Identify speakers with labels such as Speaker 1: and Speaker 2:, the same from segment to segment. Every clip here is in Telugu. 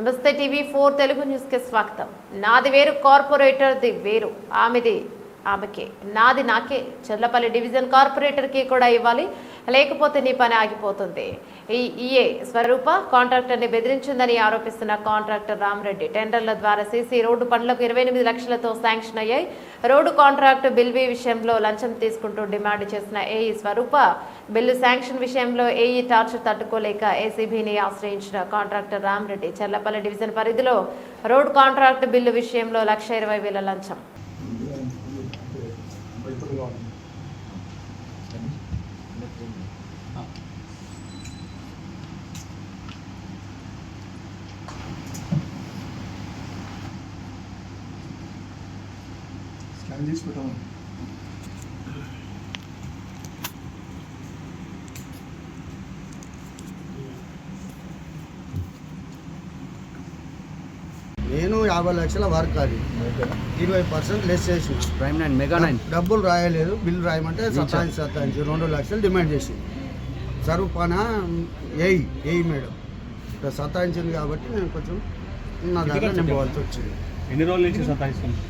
Speaker 1: నమస్తే టీవీ ఫోర్ తెలుగు న్యూస్కి స్వాగతం. నాది వేరు కార్పొరేటర్ది వేరు. ఆమెది ఆమెకే. నాది నాకే. చెర్లపల్లి డివిజన్ కార్పొరేటర్కి కూడా ఇవ్వాలి. లేకపోతే నీ పని ఆగిపోతుంది. ఈ ఈఏ స్వరూప కాంట్రాక్టర్ని బెదిరించిందని ఆరోపిస్తున్న కాంట్రాక్టర్ రామరెడ్డి. టెండర్ల ద్వారా సీసీ రోడ్డు పనులకు ఇరవై ఎనిమిది లక్షలతో శాంక్షన్ అయ్యాయి. రోడ్డు కాంట్రాక్ట్ బిల్వి విషయంలో లంచం తీసుకుంటూ డిమాండ్ చేసిన ఏఈ స్వరూప బిల్లు శాంక్షన్ విషయంలో ఏఈ టార్చర్ తట్టుకోలేక ఏసీబీని ఆశ్రయించిన కాంట్రాక్టర్ రామరెడ్డి చర్లపల్లి డివిజన్ పరిధిలో రోడ్ కాంట్రాక్ట్ బిల్లు విషయంలో లక్ష ఇరవై వేల లంచం.
Speaker 2: చేసి పెట్టాము
Speaker 3: నేను యాభై లక్షల వర్క్ అది. ఇరవై పర్సెంట్ లెస్ చేసిన.
Speaker 4: ప్రైమ్ నైన్ మెగా నైన్
Speaker 3: డబ్బులు రాయలేదు బిల్లు రాయమంటే సతాయించి సతాయించి రెండు లక్షలు డిమాండ్ చేసి. సరూపాన ఏయి ఏయి మేడం. ఇక్కడ సతాయించింది కాబట్టి నేను కొంచెం నా దాంట్లో నింపవలసి వచ్చింది.
Speaker 2: ఎన్ని రోజుల నుంచి
Speaker 3: మూ-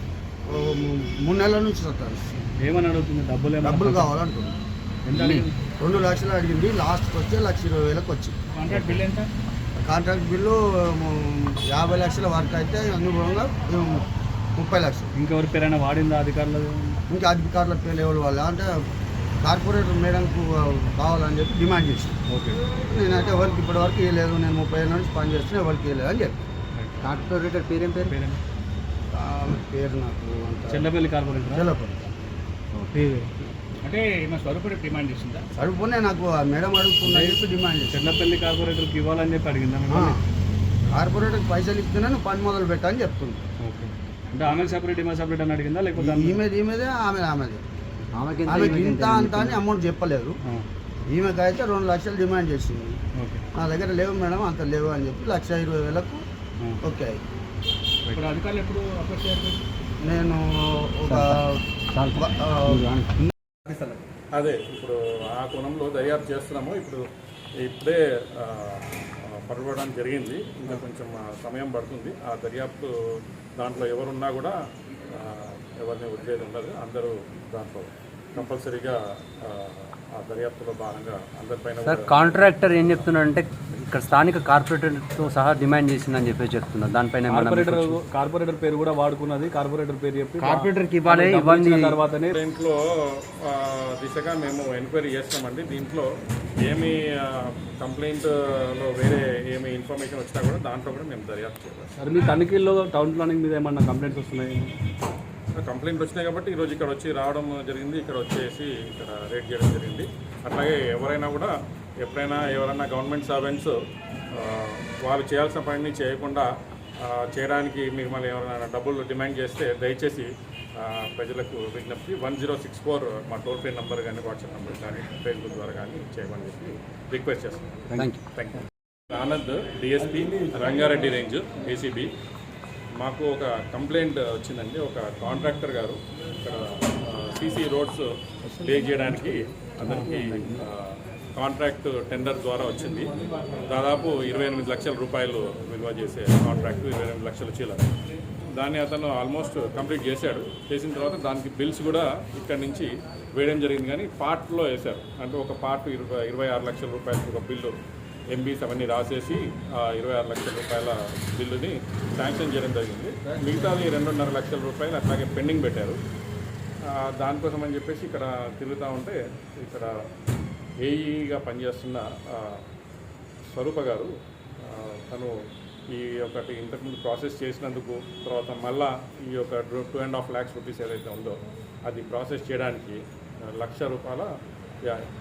Speaker 3: మూడు నెలల నుంచి సతాయిస్తుంది
Speaker 2: ఏమని అడుగుతుంది డబ్బులు
Speaker 3: డబ్బులు
Speaker 2: అడిగింది?
Speaker 3: రెండు లక్షలు అడిగింది లాస్ట్కి వచ్చి లక్ష ఇరవై వేలకు వచ్చింది.
Speaker 2: కాంట్రాక్ట్ బిల్ ఎంత?
Speaker 3: కాంట్రాక్ట్ బిల్లు యాభై లక్షల వర్క్ అయితే అనుగుణంగా ము- ముప్పై లక్షలు.
Speaker 2: ఇంకెవరి పేరైనా వాడిందా అధికారులు?
Speaker 3: ఇంకా అధికారుల పేరు ఎవరు వాళ్ళు? అంటే కార్పొరేటర్ మేడంకు కావాలని చెప్పి డిమాండ్ చేసి
Speaker 2: ఓకే.
Speaker 3: నేనైతే ఎవరికి ఇప్పటి వరకు ఇవ్వలేదు నేను ముప్పై ఏళ్ళ నుంచి పని చేస్తున్నా ఎవరికి ఇవ్వలేదు అని చెప్పి.
Speaker 4: కార్పొరేటర్ పేరేం పేరు?
Speaker 2: పేరైనా
Speaker 3: ఆమె పేరు నాకు అంత
Speaker 2: చెల్లపల్లి కార్పొరేటర్
Speaker 3: తెలపదు
Speaker 2: అంటే మా స్వరూపుడు డిమాండ్ చేసిందా?
Speaker 3: సరిపోనే నాకు ఆ మేడం అడుగుతున్నా చెప్పి డిమాండ్ చేసి
Speaker 2: చెల్లపల్లి కార్పొరేటర్కి ఇవ్వాలని చెప్పి అడిగిందా మిమ్మల్ని?
Speaker 3: కార్పొరేటర్కి పైసలు ఇస్తేనే నువ్వు పని మొదలు పెట్టని చెప్తుంది.
Speaker 2: ఓకే. అంటే ఆమె సపరేట్ ఈమె సపరేట్ అని అడిగిందా? లేకపోతే ఆమె-
Speaker 3: ఈమెది ఈమెదే ఆమె ఆమెది.
Speaker 4: ఆమెకి
Speaker 3: ఇంత అంత అని అమౌంట్ చెప్పలేదు.
Speaker 2: ఆ,
Speaker 3: ఈమెకైతే రెండు లక్షలు డిమాండ్ చేసింది.
Speaker 2: ఓకే.
Speaker 3: నా దగ్గర లేవు మేడం అంత లేవు అని చెప్పి లక్ష ఇరవై వేలకు
Speaker 2: ఆ.
Speaker 3: ఓకే
Speaker 2: ఇప్పుడు
Speaker 3: నేను.
Speaker 5: అదే ఇప్పుడు ఆ కోణంలో దర్యాప్తు చేస్తున్నాము. ఇప్పుడు ఇప్పుడే పట్టుకోవడానికి జరిగింది. ఇంకా కొంచెం సమయం పడుతుంది. ఆ దర్యాప్తు దాంట్లో ఎవరున్నా కూడా ఎవరిని వదిలేదు ఉండదు. అందరూ దాంట్లో కంపల్సరీగా ఆ, దర్యాప్తులో భాగంగా అందరిపైన
Speaker 4: కాంట్రాక్టర్ ఏం చెప్తున్నాడు అంటే ఇక్కడ స్థానిక కార్పొరేటర్తో సహా డిమాండ్ చేసిందని చెప్పేసి చెప్తున్నారు దానిపైన
Speaker 2: కార్పొరేటర్ కార్పొరేటర్ పేరు కూడా వాడుకున్నది. కార్పొరేటర్ పేరు చెప్పి
Speaker 4: కార్పొరేటర్కి ఇవ్వాలి ఇవ్వండి.
Speaker 2: తర్వాతనే
Speaker 5: దీంట్లో ఆ, దిశగా మేము ఎంక్వైరీ చేస్తామండి దీంట్లో ఏమి కంప్లైంట్లో వేరే ఏమి ఇన్ఫర్మేషన్ వచ్చినా కూడా దాంట్లో కూడా మేము దర్యాప్తు చేయాలి
Speaker 2: మరి మీ తనిఖీల్లో టౌన్ ప్లానింగ్ మీద ఏమన్నా కంప్లైంట్స్ వస్తున్నాయి?
Speaker 5: కంప్లైంట్ వచ్చినాయి కాబట్టి ఈరోజు ఇక్కడ వచ్చి రావడం జరిగింది. ఇక్కడ వచ్చేసి ఇక్కడ రేట్ చేయడం జరిగింది. అట్లాగే ఎవరైనా కూడా ఎప్పుడైనా ఎవరైనా గవర్నమెంట్ సర్వెంట్స్ వాళ్ళు చేయాల్సిన పనిని చేయకుండా చేయడానికి మిమ్మల్ని ఎవరైనా డబ్బులు డిమాండ్ చేస్తే దయచేసి ప్రజలకు విజ్ఞప్తి. వన్ జీరో సిక్స్ ఫోర్ మా టోల్ ఫ్రీ నెంబర్ కానీ వాట్సాప్ నెంబర్ కానీ ఫేస్బుక్ ద్వారా కానీ చేయమని చెప్పి రిక్వెస్ట్ చేస్తున్నాను
Speaker 4: thank you
Speaker 5: thank you Anand DSP Rangareddy range ACB మాకు ఒక కంప్లైంట్ వచ్చిందండి. ఒక కాంట్రాక్టర్ గారు ఇక్కడ సీసీ రోడ్స్ లే చేయడానికి అతనికి కాంట్రాక్ట్ టెండర్ ద్వారా వచ్చింది. దాదాపు ఇరవై ఎనిమిది లక్షల రూపాయలు విలువ చేసే కాంట్రాక్ట్ ఇరవై ఎనిమిది లక్షల చీల. దాన్ని అతను ఆల్మోస్ట్ కంప్లీట్ చేశాడు. చేసిన తర్వాత దానికి బిల్స్ కూడా ఇక్కడ నుంచి వేయడం జరిగింది. కానీ పార్ట్లో వేశారు. అంటే ఒక పార్ట్ ఇరవై ఇరవై ఆరు లక్షల రూపాయలు ఒక బిల్లు ఎంబీస్ అవన్నీ రాసేసి ఆ ఇరవై ఆరు లక్షల రూపాయల బిల్లుని శాంక్షన్ చేయడం జరిగింది. మిగతాది రెండున్నర లక్షల రూపాయలు అట్లాగే పెండింగ్ పెట్టారు. దానికోసం అని చెప్పేసి ఇక్కడ తిరుగుతూ ఉంటే ఇక్కడ ఏఈగా పనిచేస్తున్న స్వరూప గారు తను ఈ ఒకటి ఇంతకుముందు ప్రాసెస్ చేసినందుకు తర్వాత మళ్ళా ఈ యొక్క two and half lakhs rupees ఏదైతే ఉందో అది ప్రాసెస్ చేయడానికి లక్ష రూపాయల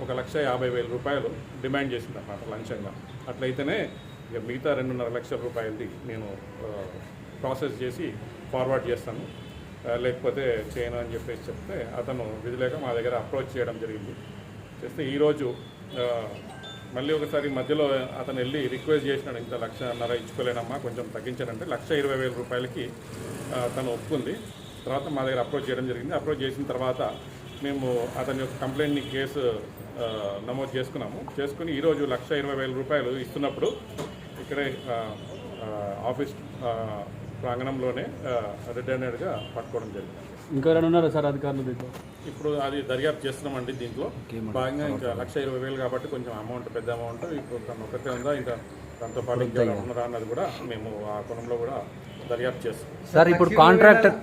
Speaker 5: ఒక లక్ష యాభై వేల రూపాయలు డిమాండ్ చేసింది అన్నమాట లంచంగా. అట్లయితేనే ఇక మిగతా రెండున్నర లక్షల రూపాయలది నేను ప్రాసెస్ చేసి ఫార్వర్డ్ చేస్తాను. లేకపోతే చేయను అని చెప్పేసి చెప్తే అతను విధిలేక మా దగ్గర అప్రోచ్ చేయడం జరిగింది. చేస్తే ఈరోజు మళ్ళీ ఒకసారి మధ్యలో అతను వెళ్ళి రిక్వెస్ట్ చేసినాడు ఇంత లక్షన్నర ఇచ్చుకోలేనమ్మా కొంచెం తగ్గించారంటే లక్ష ఇరవై వేల రూపాయలకి తను ఒప్పుకుంది. తర్వాత మా దగ్గర అప్రోచ్ చేయడం జరిగింది. అప్రోచ్ చేసిన తర్వాత మేము అతని యొక్క కంప్లైంట్ని కేసు నమోదు చేసుకున్నాము. చేసుకుని ఈరోజు లక్ష ఇరవై వేల రూపాయలు ఇస్తున్నప్పుడు ఇక్కడే ఆఫీస్ ప్రాంగణంలోనే రిటైర్డ్గా పట్టుకోవడం జరిగింది.
Speaker 2: ఇంకా ఎవరైనా ఉన్నారా సార్ అధికారులు దగ్గర?
Speaker 5: ఇప్పుడు అది దర్యాప్తు చేస్తున్నామండి దీంట్లో. భాగంగా ఇంకా లక్ష ఇరవై వేలు కాబట్టి కొంచెం అమౌంట్ పెద్ద అమౌంట్ ఇప్పుడు తను ఒకటే ఉందా ఇంకా దాంతో పాటు ఇంకా ఉన్నారా అన్నది కూడా మేము ఆ కోణంలో కూడా దర్యాప్తు చేస్తున్నాం.
Speaker 4: సార్ ఇప్పుడు కాంట్రాక్టర్